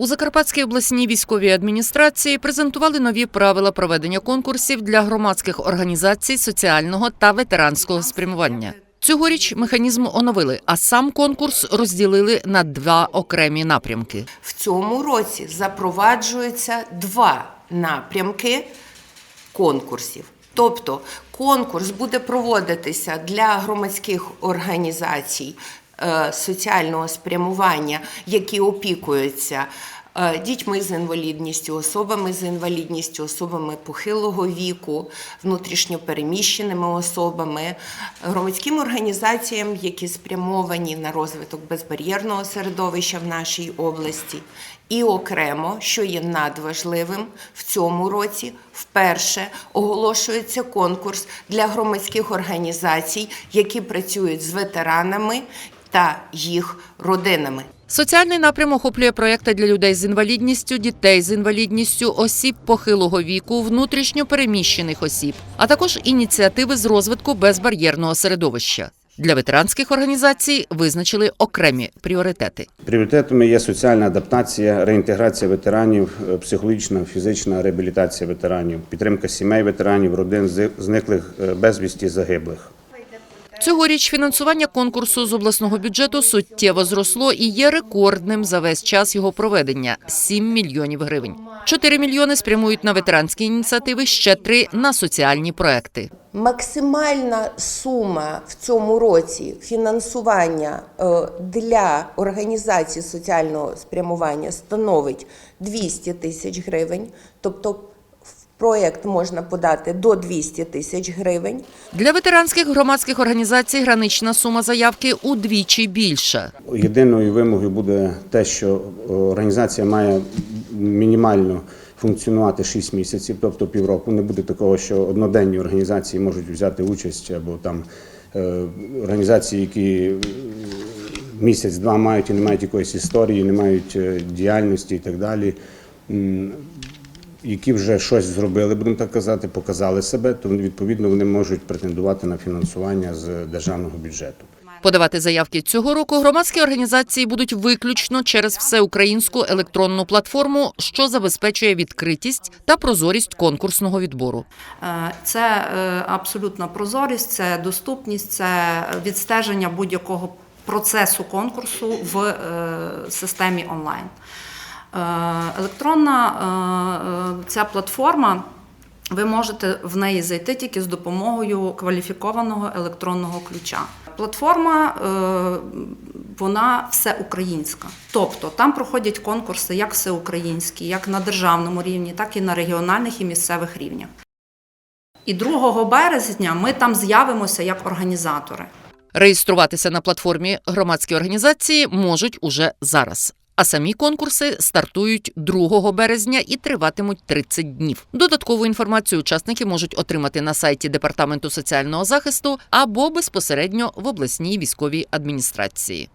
У Закарпатській обласній військовій адміністрації презентували нові правила проведення конкурсів для громадських організацій соціального та ветеранського спрямування. Цьогоріч механізм оновили, а сам конкурс розділили на два окремі напрямки. В цьому році запроваджуються два напрямки конкурсів. Тобто конкурс буде проводитися для громадських організацій соціального спрямування, які опікуються е, дітьми з інвалідністю, особами з інвалідністю, особами похилого віку, внутрішньопереміщеними особами, громадським організаціям, які спрямовані на розвиток безбар'єрного середовища в нашій області. І окремо, що є надважливим, в цьому році вперше оголошується конкурс для громадських організацій, які працюють з ветеранами та їх родинами. Соціальний напрям охоплює проекти для людей з інвалідністю, дітей з інвалідністю, осіб похилого віку, внутрішньо переміщених осіб, а також ініціативи з розвитку безбар'єрного середовища. Для ветеранських організацій визначили окремі пріоритети. Пріоритетами є соціальна адаптація, реінтеграція ветеранів, е, психологічна, фізична реабілітація ветеранів, підтримка сімей ветеранів, родин зниклих е, безвісті загиблих. Цьогоріч фінансування конкурсу з обласного бюджету суттєво зросло і є рекордним за весь час його проведення 7 мільйонів гривень. 4 мільйони спрямують на ветеранські ініціативи, ще 3 – на соціальні проекти. Максимальна сума в цьому році фінансування е, для організації соціального спрямування становить 200 тисяч гривень. Тобто проєкт можна подати до 200 тисяч гривень. Для ветеранських громадських організацій гранична сума заявки удвічі більша. Єдиною вимогою буде те, що е, організація має мінімально функціонувати 6 місяців, тобто півроку. Не буде такого, що одноденні організації можуть взяти участь або там е, організації, які е, місяць-два мають і не мають якоїсь історії, не мають діяльності і так далі. Які вже щось зробили, будемо так казати, показали себе, то відповідно вони можуть претендувати на фінансування з державного бюджету. Подавати заявки цього року громадські організації будуть виключно через всеукраїнську електронну платформу, що забезпечує відкритість та прозорість конкурсного відбору. Е, Це е, абсолютна прозорість, це доступність, це відстеження будь-якого процесу конкурсу в е, системі онлайн. Е, Електронна е, ця платформа. Ви можете в неї зайти тільки з допомогою кваліфікованого електронного ключа. Платформа е, вона всеукраїнська. Тобто там проходять конкурси як всеукраїнські, як на державному рівні, так і на регіональних і місцевих рівнях. І 2 березня ми там з'явимося як організатори. Реєструватися на платформі громадські організації можуть уже зараз. А самі конкурси стартують 2 березня і триватимуть 30 днів. Додаткову інформацію учасники можуть отримати на сайті Департаменту соціального захисту або безпосередньо в обласній військовій адміністрації.